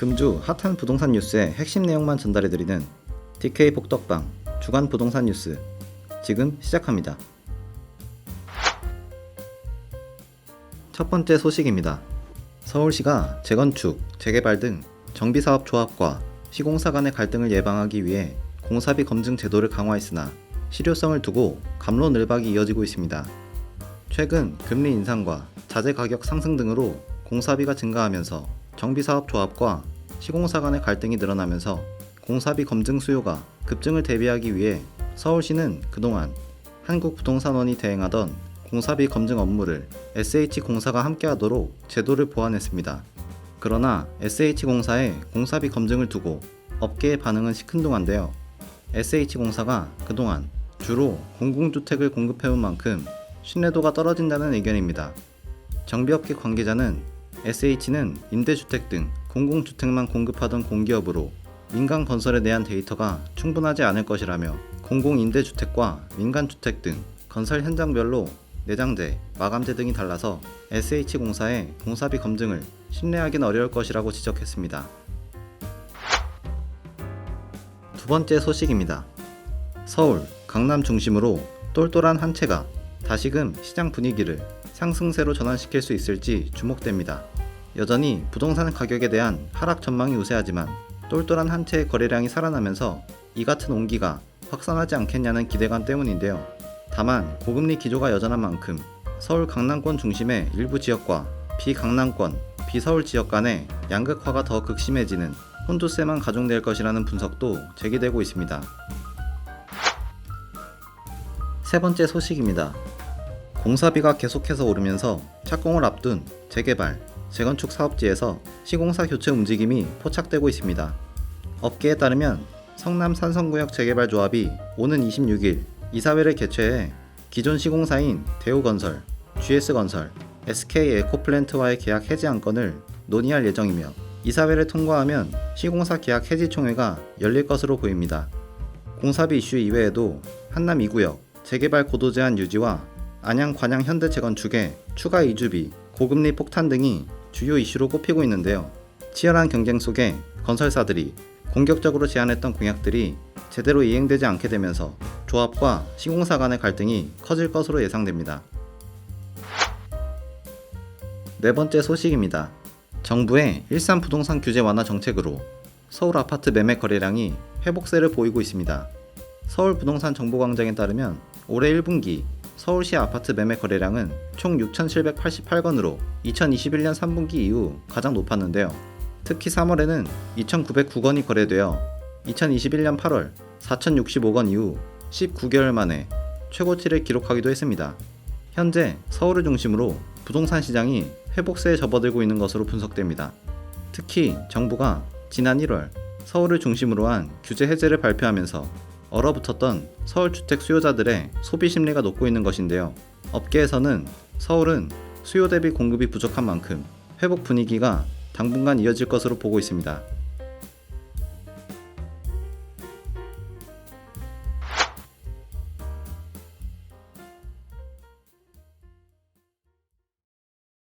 금주 핫한 부동산 뉴스의 핵심 내용만 전달해드리는 DK 복덕방 주간 부동산 뉴스 지금 시작합니다. 첫 번째 소식입니다. 서울시가 재건축, 재개발 등 정비사업 조합과 시공사 간의 갈등을 예방하기 위해 공사비 검증 제도를 강화했으나 실효성을 두고 감론을박이 이어지고 있습니다. 최근 금리 인상과 자재 가격 상승 등으로 공사비가 증가하면서 정비사업 조합과 시공사 간의 갈등이 늘어나면서 공사비 검증 수요가 급증을 대비하기 위해 서울시는 그동안 한국부동산원이 대행하던 공사비 검증 업무를 SH공사가 함께하도록 제도를 보완했습니다. 그러나 SH공사의 공사비 검증을 두고 업계의 반응은 시큰둥한데요. SH공사가 그동안 주로 공공주택을 공급해온 만큼 신뢰도가 떨어진다는 의견입니다. 정비업계 관계자는 SH는 임대주택 등 공공주택만 공급하던 공기업으로 민간 건설에 대한 데이터가 충분하지 않을 것이라며 공공임대주택과 민간주택 등 건설 현장별로 내장재, 마감재 등이 달라서 SH공사의 공사비 검증을 신뢰하기는 어려울 것이라고 지적했습니다. 두 번째 소식입니다. 서울, 강남 중심으로 똘똘한 한 채가 다시금 시장 분위기를 상승세로 전환시킬 수 있을지 주목됩니다. 여전히 부동산 가격에 대한 하락 전망이 우세하지만 똘똘한 한 채의 거래량이 살아나면서 이 같은 온기가 확산하지 않겠냐는 기대감 때문인데요. 다만 고금리 기조가 여전한 만큼 서울 강남권 중심의 일부 지역과 비강남권, 비서울 지역 간의 양극화가 더 극심해지는 혼조세만 가중될 것이라는 분석도 제기되고 있습니다. 세 번째 소식입니다. 공사비가 계속해서 오르면서 착공을 앞둔 재개발, 재건축 사업지에서 시공사 교체 움직임이 포착되고 있습니다. 업계에 따르면 성남 산성구역 재개발 조합이 오는 26일 이사회를 개최해 기존 시공사인 대우건설, GS건설, SK 에코플랜트와의 계약 해지 안건을 논의할 예정이며 이사회를 통과하면 시공사 계약 해지 총회가 열릴 것으로 보입니다. 공사비 이슈 이외에도 한남 2구역 재개발 고도 제한 유지와 안양 관양 현대 재건축의 추가 이주비, 고금리 폭탄 등이 주요 이슈로 꼽히고 있는데요. 치열한 경쟁 속에 건설사들이 공격적으로 제안했던 공약들이 제대로 이행되지 않게 되면서 조합과 시공사 간의 갈등이 커질 것으로 예상됩니다. 네 번째 소식입니다. 정부의 일산 부동산 규제 완화 정책으로 서울 아파트 매매 거래량이 회복세를 보이고 있습니다. 서울 부동산 정보광장에 따르면 올해 1분기 서울시 아파트 매매 거래량은 총 6,788건으로 2021년 3분기 이후 가장 높았는데요. 특히 3월에는 2,909건이 거래되어 2021년 8월 4,065건 이후 19개월 만에 최고치를 기록하기도 했습니다. 현재 서울을 중심으로 부동산 시장이 회복세에 접어들고 있는 것으로 분석됩니다. 특히 정부가 지난 1월 서울을 중심으로 한 규제 해제를 발표하면서 얼어붙었던 서울 주택 수요자들의 소비 심리가 높고 있는 것인데요. 업계에서는 서울은 수요 대비 공급이 부족한 만큼 회복 분위기가 당분간 이어질 것으로 보고 있습니다.